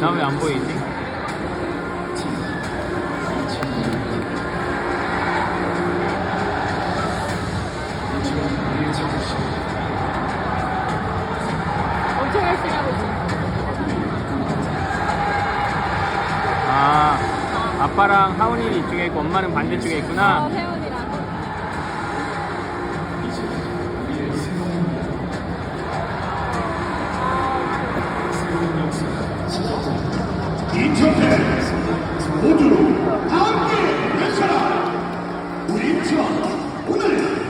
나왜안 보이지? 엄청 열심히 하고 있어. 아, 아빠랑 하은이 이쪽에 있고 엄마는 반대쪽에 어, 있구나. 혜원이랑. 인천대 모두 함께 외쳐라 우리 인천 오늘